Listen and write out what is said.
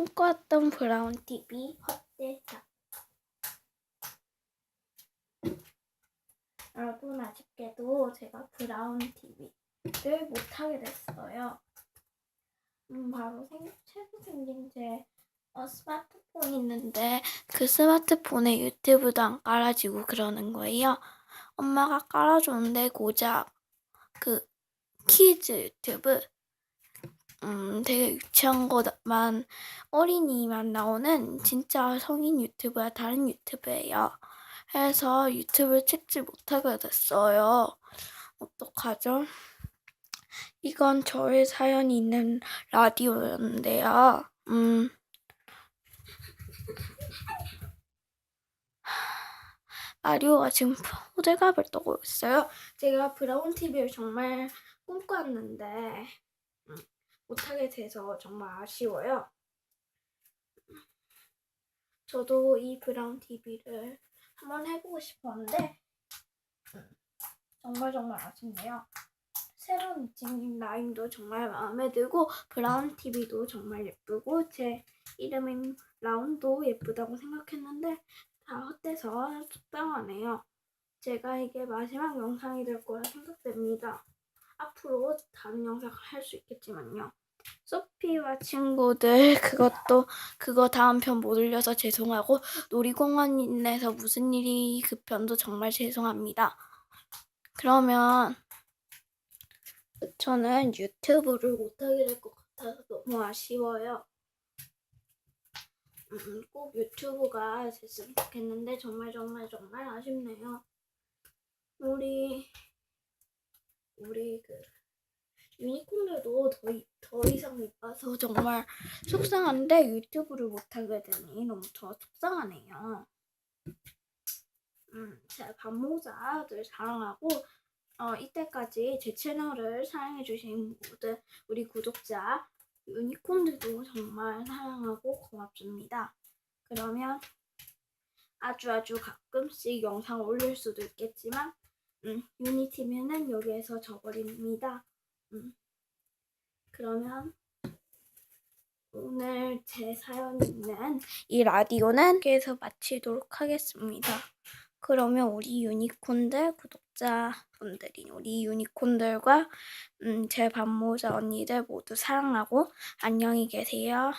꿈꿔왔던 브라운 TV 헛되다. 여러분 아쉽게도 제가 브라운 TV를 못하게 됐어요. 음, 바로 생, 최근 생긴 제 어, 스마트폰이 있는데 그 스마트폰에 유튜브도 안 깔아지고 그러는 거예요. 엄마가 깔아줬는데 고작 그 키즈 유튜브 음 되게 유치한 것만 어린이만 나오는 진짜 성인 유튜브야 다른 유튜브예요. 해서 유튜브를 찍지 못하게 됐어요. 어떡하죠? 이건 저의 사연이 있는 라디오였는데요. 음. 라디오가 지금 호들갑을 떠고 있어요. 제가 브라운 TV를 정말 꿈꿔왔는데 음, 못하게 돼서 정말 아쉬워요. 저도 이 브라운 TV를 한번 해보고 싶었는데 음, 정말 정말 아쉽네요. 새로운 이칭 라인도 정말 마음에 들고 브라운 TV도 정말 예쁘고 제 이름인 라운도 예쁘다고 생각했는데 다 헛돼서 속상하네요. 제가 이게 마지막 영상이 될 거라 생각됩니다. 앞으로 다른 영상 할수 있겠지만요. 소피와 친구들 그것도 그거 다음 편 못 올려서 죄송하고 놀이공원 에서 무슨 일이 그 편도 정말 죄송합니다. 그러면 저는 유튜브를 못하게 될 것 같아서 너무 아쉬워요. 음, 꼭 유튜브가 됐으면 좋겠는데 정말 정말 정말 아쉽네요. 우리 우리 그 유니콘들도 더, 이- 더 이상 이뻐서 정말 속상한데 유튜브를 못하게 되니 너무 더 속상하네요. 음, 제 반모자들 사랑하고 어, 이때까지 제 채널을 사랑해주신 모든 우리 구독자 유니콘들도 정말 사랑하고 고맙습니다. 그러면 아주 아주 가끔씩 영상 올릴 수도 있겠지만 음, 유니티면은 여기에서 저버립니다. 음, 그러면 오늘 제 사연이 있는 이 라디오는 여기에서 마치도록 하겠습니다. 그러면 우리 유니콘들 구독자분들이 우리 유니콘들과 음, 제 반모자 언니들 모두 사랑하고 안녕히 계세요.